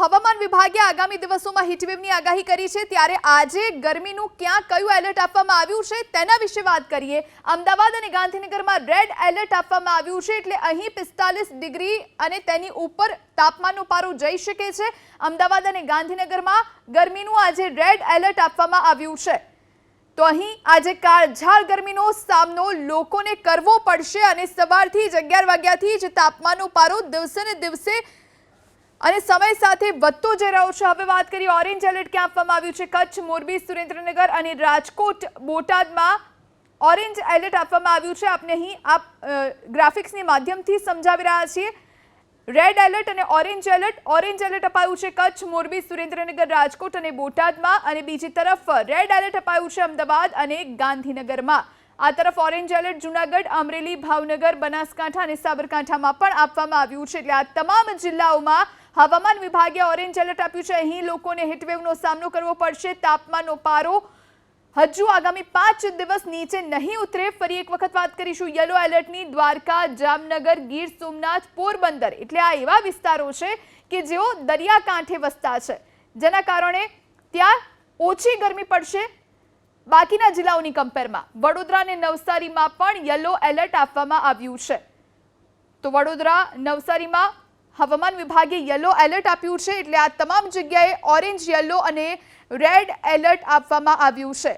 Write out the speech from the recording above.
હવામાન વિભાગે આગામી દિવસોમાં હીટવેવની આગાહી કરી છે. ત્યારે આજે ગરમીનું ક્યાં કયું એલર્ટ આપવામાં આવ્યું છે તેના વિશે વાત કરીએ. અમદાવાદ અને ગાંધીનગરમાં રેડ એલર્ટ આપવામાં આવ્યું છે એટલે અહીં પિસ્તાલીસ ડિગ્રી અને તેની ઉપર તાપમાનનો પારો જઈ શકે છે. અમદાવાદ અને ગાંધીનગરમાં ગરમીનું આજે રેડ એલર્ટ આપવામાં આવ્યું છે. તો અહીં આજે કાળઝાળ ગરમીનો સામનો લોકોને કરવો પડશે અને સવારથી જ અગિયાર વાગ્યાથી જ તાપમાનનો પારો દિવસે ને દિવસે અને સમય સાથે વધતો જઈ રહ્યો છે. હવે વાત કરીએ ઓરેન્જ એલર્ટ ક્યાં આપવામાં આવ્યું છે? કચ્છ, મોરબી, સુરેન્દ્રનગર અને રાજકોટ, બોટાદમાં ઓરેન્જ એલર્ટ આપવામાં આવ્યું છે. આપને અહીં આપ ગ્રાફિક્સની માધ્યમથી સમજાવી રહ્યા છીએ. રેડ એલર્ટ અને ઓરેન્જ એલર્ટ ઓરેન્જ એલર્ટ અપાયું છે કચ્છ, મોરબી, સુરેન્દ્રનગર, રાજકોટ અને બોટાદમાં અને બીજી તરફ રેડ એલર્ટ અપાયું છે અમદાવાદ અને ગાંધીનગરમાં. આ તરફ ઓરેન્જ એલર્ટ જુનાગઢ, અમરેલી, ભાવનગર, બનાસકાંઠા અને સાબરકાંઠામાં પણ આપવામાં આવ્યું છે. એટલે આ તમામ જિલ્લાઓમાં હવામાન વિભાગે ઓરેન્જ એલર્ટ આપ્યું છે. અહીં લોકોને હીટવેવનો સામનો કરવો પડશે. તાપમાનનો પારો હજુ આગામી પાંચ દિવસ નીચે નહીં ઉતરે. ફરી એક વખત વાત કરીશું યલો એલર્ટની. દ્વારકા, જામનગર, ગીર સોમનાથ, પોરબંદર. એટલે આ એવા વિસ્તારો છે કે જેઓ દરિયાકાંઠે વસતા છે. જેના કારણે ત્યાં ઓછી ગરમી પડશે બાકીના જિલ્લાઓની કમ્પેરમાં વડોદરા અને નવસારીમાં પણ યલો એલર્ટ આપવામાં આવ્યું છે. તો વડોદરા, નવસારીમાં હવામાન વિભાગે યલો એલર્ટ આપ્યું છે એટલે આ તમામ જગ્યાએ ઓરેન્જ, યલો અને રેડ એલર્ટ આપવામાં આવ્યું છે.